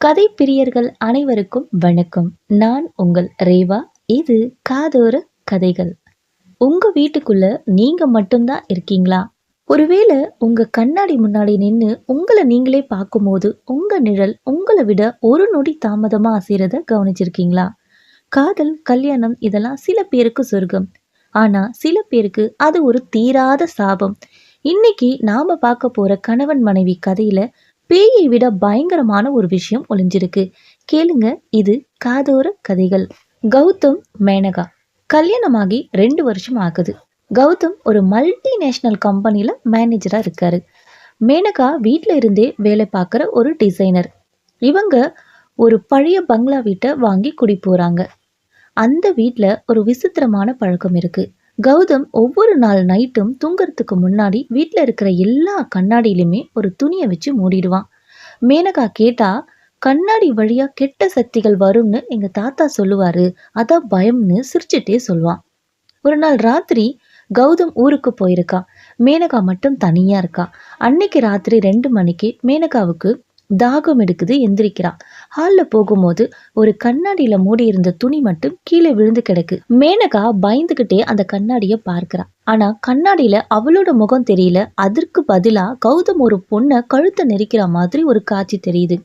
கதை பிரியர்கள் அனைவருக்கும் வணக்கம். நான் உங்கள் ரேவா. இது காதோர கதைகள். உங்க வீட்டுக்குள்ள நீங்க மட்டும்தான் இருக்கீங்களா? ஒருவேளை உங்க கண்ணாடி முன்னாடி நின்று உங்களை நீங்களே பார்க்கும்போது உங்க நிழல் உங்களை விட ஒரு நொடி தாமதமா அசைறத கவனிச்சிருக்கீங்களா? காதல் கல்யாணம் இதெல்லாம் சில பேருக்கு சொர்க்கம். ஆனா சில பேருக்கு அது ஒரு தீராத சாபம். இன்னைக்கு நாம பார்க்க போற கணவன் மனைவி கதையில பேயை விட பயங்கரமான ஒரு விஷயம் ஒளிஞ்சிருக்கு. கேளுங்க இது காதோர கதைகள். கௌதம் மேனகா. கல்யாணமாகி ரெண்டு வருஷம் ஆகுது. கௌதம் ஒரு மல்டிநேஷ்னல் கம்பெனியில் மேனேஜராக இருக்காரு. மேனகா வீட்டில் இருந்தே வேலை பார்க்குற ஒரு டிசைனர் இவங்க ஒரு பழைய பங்களா வீட்டை வாங்கி குடி போகிறாங்க அந்த வீட்டில் ஒரு விசித்திரமான பழக்கம் இருக்குது கௌதம் ஒவ்வொரு நாள் நைட்டும் தூங்குறதுக்கு முன்னாடி வீட்டில் இருக்கிற எல்லா கண்ணாடியிலுமே ஒரு துணியை வச்சு மூடிடுவான். மேனகா கேட்டா கண்ணாடி வழியா கெட்ட சக்திகள் வரும்னு எங்க தாத்தா சொல்லுவாரு. அதான் பயம்னு சிரிச்சுட்டே சொல்லுவான் ஒரு நாள் ராத்திரி கௌதம் ஊருக்கு போயிருக்கான் மேனகா மட்டும் தனியா இருக்கா. அன்னைக்கு ராத்திரி ரெண்டு மணிக்கு மேனகாவுக்கு தாகம் எடுக்குது எந்திரிக்கிறான். ஹாலில் போகும்போது ஒரு கண்ணாடியில மூடி இருந்த துணி மட்டும் கீழே விழுந்து கிடக்கு. மேனகா பயந்துகிட்டே அந்த கண்ணாடிய பார்க்கிறா. ஆனா கண்ணாடியில அவளோட முகம் தெரியல. அதற்கு பதிலா கௌதம் ஒரு பொண்ணை கழுத்தை நெரிக்கிற மாதிரி ஒரு காட்சி தெரியுது.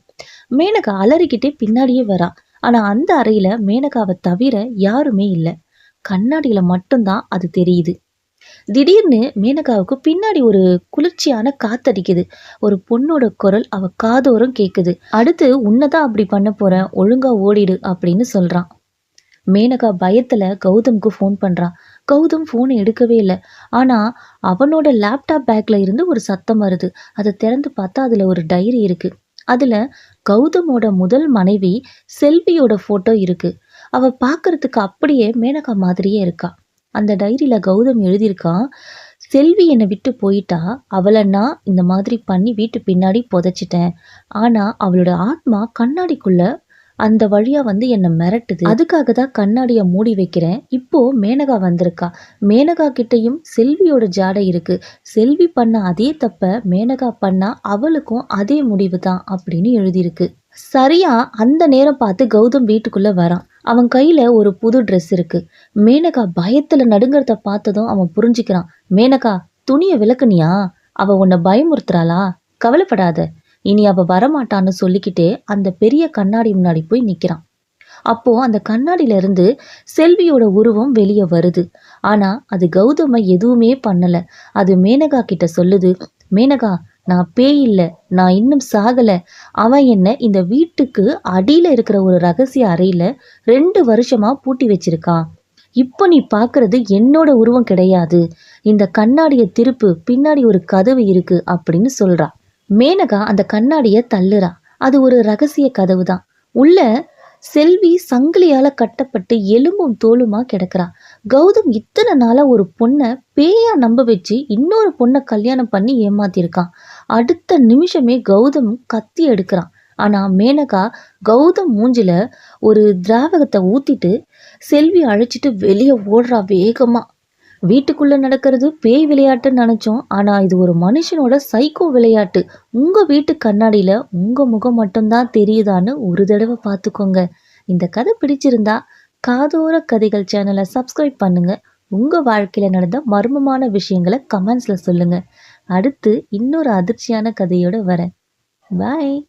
மேனகா அலறிக்கிட்டே பின்னாடியே வரா. ஆனா அந்த அறையில மேனகாவை தவிர யாருமே இல்லை. கண்ணாடியில மட்டும்தான் அது தெரியுது. திடீர்னு மேனகாவுக்கு பின்னாடி ஒரு குளிர்ச்சியான காத்தடிக்குது. ஒரு பொண்ணோட குரல் அவ காதோரம் கேட்குது அடுத்து உன்னதான் அப்படி பண்ண போறேன் ஒழுங்கா ஓடிடு அப்படின்னு சொல்றான். மேனகா பயத்துல கௌதம்க்கு ஃபோன் பண்றான் கௌதம் ஃபோனை எடுக்கவே இல்லை. ஆனால் அவனோட லேப்டாப் பேக்கில் இருந்து ஒரு சத்தம் வருது. அதை திறந்து பார்த்தா அதில் ஒரு டைரி இருக்குது அதில் கௌதமோட முதல் மனைவி செல்வியோட ஃபோட்டோ இருக்குது அவள் பார்க்கறதுக்கு அப்படியே மேனகா மாதிரியே இருக்கா. அந்த டைரியில் கௌதம் எழுதியிருக்கான் செல்வி என்னை விட்டு போயிட்டா அவளை நான் இந்த மாதிரி பண்ணி வீட்டு பின்னாடி புதைச்சிட்டேன். ஆனால் அவளோட ஆத்மா கண்ணாடிக்குள்ள அந்த வழியாக வந்து என்னை மிரட்டுது. அதுக்காக தான் கண்ணாடியை மூடி வைக்கிறேன். இப்போ மேனகா வந்திருக்கா. மேனகா கிட்டேயும் செல்வியோட ஜாடை இருக்கு. செல்வி பண்ண அதே தப்ப மேனகா பண்ணால் அவளுக்கும் அதே முடிவு தான் அப்படின்னு எழுதியிருக்கு. சரியா அந்த நேரம் பார்த்து கௌதம் வீட்டுக்குள்ளே வரான். அவன் கையில் ஒரு புது ட்ரெஸ் இருக்கு. மேனகா பயத்தில் நடுங்கிறத பார்த்ததும் அவன் புரிஞ்சுக்கிறான். மேனகா துணியை விளக்குனியா? அவ உன்னை பயமுறுத்துறாளா? கவலைப்படாத. இனி அவ வரமாட்டான்னு சொல்லிக்கிட்டே அந்த பெரிய கண்ணாடி முன்னாடி போய் நிற்கிறான் அப்போ அந்த கண்ணாடியிலேருந்து செல்வியோட உருவம் வெளியே வருது. ஆனால் அது கௌதமை எதுவுமே பண்ணலை. அது மேனகா கிட்ட சொல்லுது மேனகா நான் பேய் இல்லை நான் இன்னும் சாகல. அவன் என்ன இந்த வீட்டுக்கு அடியில இருக்கிற ஒரு ரகசிய அறையில ரெண்டு வருஷமா பூட்டி வச்சிருக்கான். இப்போ நீ பார்க்குறது என்னோட உருவம் கிடையாது. இந்த கண்ணாடிய திருப்பு பின்னாடி ஒரு கதவு இருக்கு அப்படின்னு சொல்றா. மேனகா அந்த கண்ணாடிய தள்ளுறா. அது ஒரு ரகசிய கதவு தான் உள்ள செல்வி சங்கிலியால கட்டப்பட்டு எலும்பும் தோலுமா கிடக்குறா. கௌதம் இத்தனை நாளா ஒரு பொண்ணை பேயா நம்ப வச்சு இன்னொரு பொண்ணை கல்யாணம் பண்ணி ஏமாத்திருக்கான். அடுத்த நிமிஷமே கௌதம் கத்தி எடுக்கிறான். ஆனால் மேனகா கௌதம் மூஞ்சில ஒரு திராவகத்தை ஊத்திட்டு செல்வி அழைச்சிட்டு வெளியே ஓடுறா வேகமாக வீட்டுக்குள்ள நடக்கிறது பேய் விளையாட்டுன்னு நினச்சோம். ஆனால் இது ஒரு மனுஷனோட சைக்கோ விளையாட்டு. உங்கள் வீட்டு கண்ணாடியில் உங்கள் முகம் மட்டும்தான் தெரியுதான்னு ஒரு தடவை பார்த்துக்கோங்க. இந்த கதை பிடிச்சிருந்தா காதோர கதைகள் சேனலை சப்ஸ்கிரைப் பண்ணுங்கள் உங்கள் வாழ்க்கையில் நடந்த மர்மமான விஷயங்களை கமெண்ட்ஸில் சொல்லுங்கள் அடுத்து இன்னொரு அதிர்ச்சியான கதையோடு வரேன். பாய்